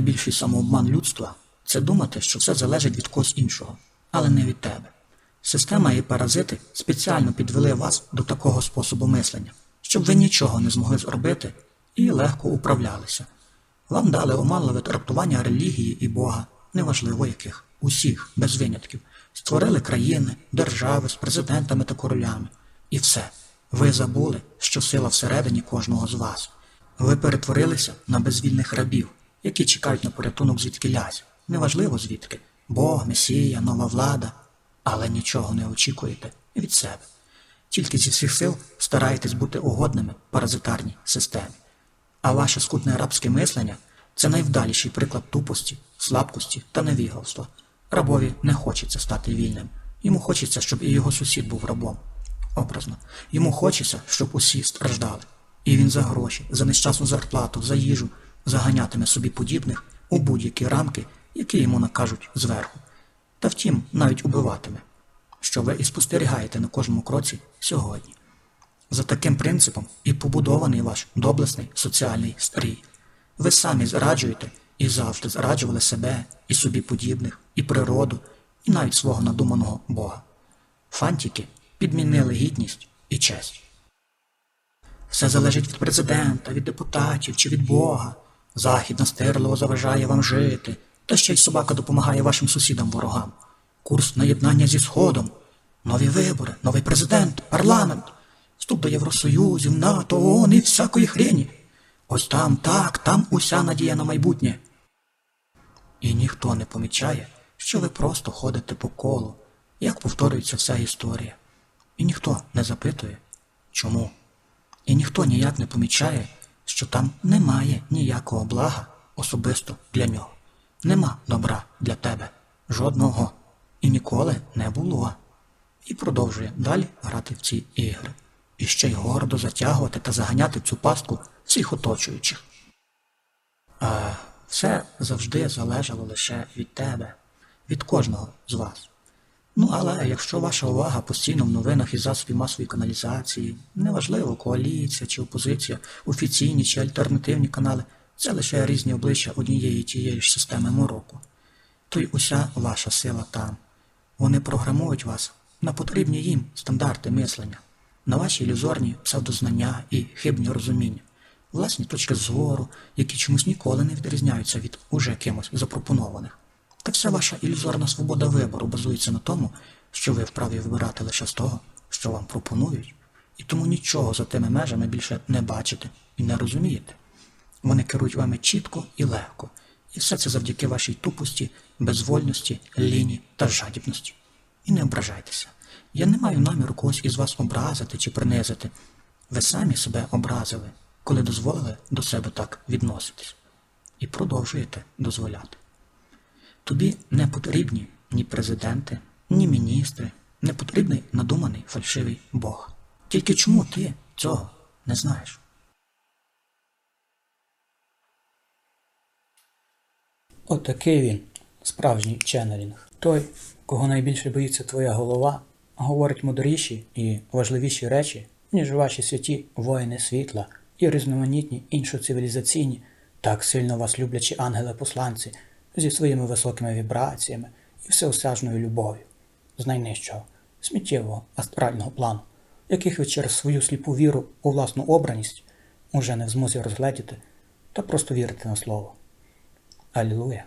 найбільший самообман людства це думати, що все залежить від когось іншого, але не від тебе. Система і паразити спеціально підвели вас до такого способу мислення, щоб ви нічого не змогли зробити і легко управлялися. Вам дали оманливе трактування релігії і Бога, неважливо яких, усіх, без винятків, створили країни, держави з президентами та королями. І все. Ви забули, що сила всередині кожного з вас. Ви перетворилися на безвільних рабів, які чекають на порятунок звідки лязь. Неважливо звідки Бог, Месія, нова влада, але нічого не очікуєте від себе. Тільки зі всіх сил стараєтесь бути угодними паразитарній системі. А ваше скутне рабське мислення це найвдаліший приклад тупості, слабкості та невігластва. Рабові не хочеться стати вільним. Йому хочеться, щоб і його сусід був рабом. Образно. Йому хочеться, щоб усі страждали. І він за гроші, за нещасну зарплату, за їжу заганятиме собі подібних у будь-які рамки, які йому накажуть зверху. Та втім, навіть убиватиме, що ви і спостерігаєте на кожному кроці сьогодні. За таким принципом і побудований ваш доблесний соціальний стрій. Ви самі зраджуєте і завжди зраджували себе, і собі подібних, і природу, і навіть свого надуманого Бога. Фантики підмінили гідність і честь. Все залежить від президента, від депутатів чи від Бога. Захід настирливо заважає вам жити, та ще й собака допомагає вашим сусідам-ворогам. Курс на єднання зі Сходом, нові вибори, новий президент, парламент, вступ до Євросоюзів, НАТО, ООН і всякої хрені. Ось там, так, там уся надія на майбутнє. І ніхто не помічає, що ви просто ходите по колу, як повторюється вся історія. І ніхто не запитує, чому. І ніхто ніяк не помічає, що там немає ніякого блага особисто для нього. Нема добра для тебе, жодного. І ніколи не було. І продовжує далі грати в ці ігри. І ще й гордо затягувати та заганяти цю пастку всіх оточуючих. А все завжди залежало лише від тебе, від кожного з вас. Ну, але якщо ваша увага постійно в новинах і засобі масової каналізації, неважливо, коаліція чи опозиція, офіційні чи альтернативні канали, це лише різні обличчя однієї тієї ж системи мороку. То й уся ваша сила там. Вони програмують вас на потрібні їм стандарти мислення, на ваші ілюзорні псевдознання і хибні розуміння, власні точки зору, які чомусь ніколи не відрізняються від уже кимось запропонованих. Та вся ваша ілюзорна свобода вибору базується на тому, що ви вправі вибирати лише з того, що вам пропонують, і тому нічого за тими межами більше не бачите і не розумієте. Вони керують вами чітко і легко, і все це завдяки вашій тупості, безвольності, ліні та жадібності. І не ображайтеся. Я не маю наміру когось із вас образити чи принизити. Ви самі себе образили, коли дозволили до себе так відноситись, і продовжуєте дозволяти. Тобі не потрібні ні президенти, ні міністри, не потрібний надуманий фальшивий Бог. Тільки чому ти цього не знаєш? Отакий він, справжній ченнелінг. Той, кого найбільше боїться твоя голова, говорить мудріші і важливіші речі, ніж ваші святі воїни світла і різноманітні іншоцивілізаційні, так сильно вас люблячі ангели-посланці зі своїми високими вібраціями і всеосяжною любов'ю, з найнижчого, сміттєвого астрального плану, яких ви через свою сліпу віру у власну обраність уже не в змозі розгледіти та просто вірити на слово. Алілуя!